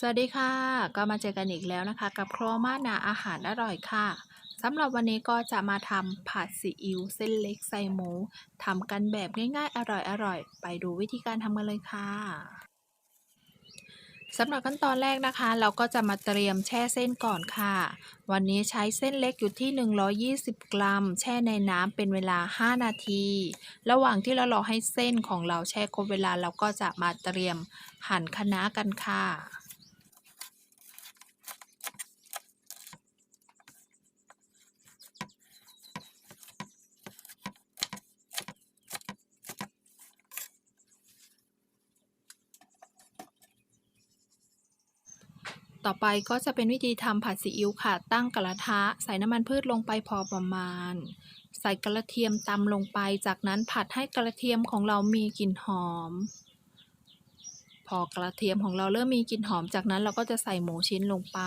สวัสดีค่ะ ก็มาเจอกันอีกแล้วนะคะ กับครัวมานาอาหารอร่อยค่ะสำหรับวันนี้ก็จะมาทำผัดซีอิ๊วเส้นเล็กใส่หมูทำกันแบบง่ายๆ อร่อยๆ ไปดูวิธีการทำกันเลยค่ะสำหรับขั้นตอนแรกนะคะ เราก็จะมาเตรียมแช่เส้นก่อนค่ะ วันนี้ใช้เส้นเล็กอยู่ที่ 120 กรัม แช่ในน้ำเป็นเวลา 5 นาที ระหว่างที่เรารอให้เส้นของเราแช่ครบเวลาเราก็จะมาเตรียมหั่นคะน้ากันค่ะ ต่อไปก็จะเป็นวิธีทำผัดซีอิ๊วค่ะ ตั้งกระทะ ใส่น้ำมันพืชลงไปพอประมาณ ใส่กระเทียมตำลงไป จากนั้นผัดให้กระเทียมของเรามีกลิ่นหอม พอกระเทียมของเราเริ่มมีกลิ่นหอม จากนั้นเราก็จะใส่หมูชิ้นลงไป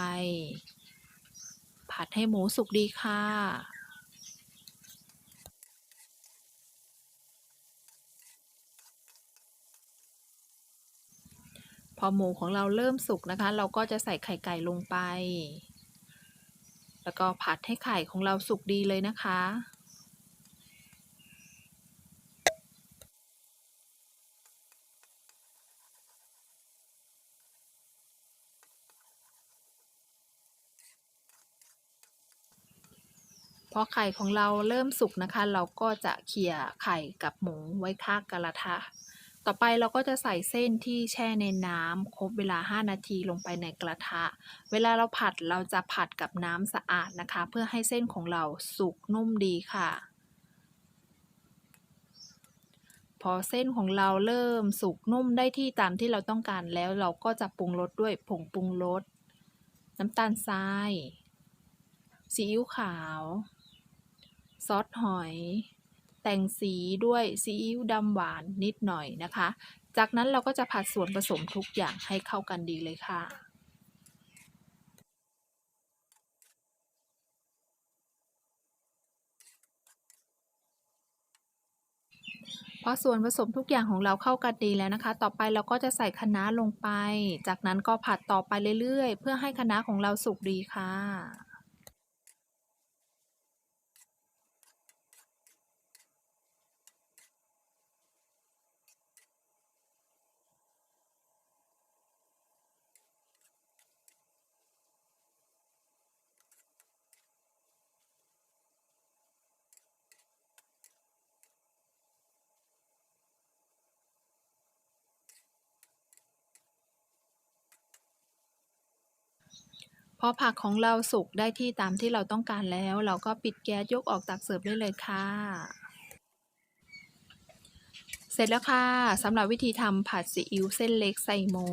ผัดให้หมูสุกดีค่ะ พอหมูของเราเริ่มสุกนะคะ เราก็จะใส่ไข่ไก่ลงไป แล้วก็ผัดให้ไข่ของเราสุกดีเลยนะคะ พอไข่ของเราเริ่มสุกนะคะ เราก็จะเขี่ยไข่กับหมูไว้ข้างกระทะ ต่อไปเราก็จะใส่เส้นที่แช่ในน้ำครบเวลา 5 นาทีลงไปในกระทะ เวลาเราผัดเราจะผัดกับน้ำสะอาดนะคะ เพื่อให้เส้นของเราสุกนุ่มดีค่ะ พอเส้นของเราเริ่มสุกนุ่มได้ที่ตามที่เราต้องการแล้วเราก็จะปรุงรสด้วยผงปรุงรสน้ำตาลทรายซีอิ๊วขาว ซอสหอย แต่งสีด้วยซีอิ๊วดำหวานนิดหน่อยนะคะ จากนั้นเราก็จะผัดส่วนผสมทุกอย่างให้เข้ากันดีเลยค่ะพอส่วนผสมทุกอย่างของเราเข้ากันดีแล้วนะคะ ต่อไปเราก็จะใส่คะน้าลงไป จากนั้นก็ผัดต่อไปเรื่อยๆ เพื่อให้คะน้าของเราสุกดีค่ะ พอผักของเราสุกได้ที่ตามที่เราต้องการแล้ว เราก็ปิดแก๊สยกออกตักเสิร์ฟได้เลยค่ะ เสร็จแล้วค่ะสำหรับวิธีทำผัดซีอิ๊วเส้นเล็กใส่หมู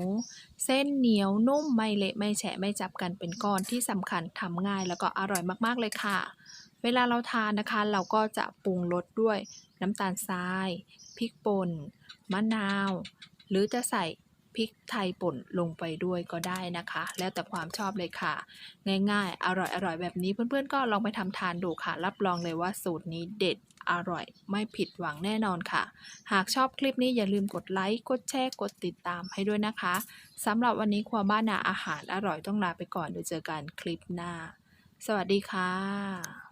เส้นเหนียวนุ่มไม่เละไม่แฉะไม่จับกันเป็นก้อนที่สำคัญทำง่ายแล้วก็อร่อยมากๆเลยค่ะ เวลาเราทานนะคะ เราก็จะปรุงรสด้วยน้ำตาลทรายพริกป่นมะนาว หรือจะใส่ พริกไทยป่นลงไปด้วยก็ได้นะคะ แล้วแต่ความชอบเลยค่ะ ง่ายๆ อร่อยๆ แบบนี้เพื่อนๆ ก็ลองไปทำทานดูค่ะ รับรองเลยว่าสูตรนี้เด็ดอร่อยไม่ผิดหวังแน่นอนค่ะ หากชอบคลิปนี้อย่าลืมกดไลค์ กดแชร์ กดติดตามให้ด้วยนะคะสำหรับวันนี้ครัวบ้านนาอาหารอร่อยต้องลาไปก่อนเดี๋ยวเจอกันคลิปหน้า สวัสดีค่ะ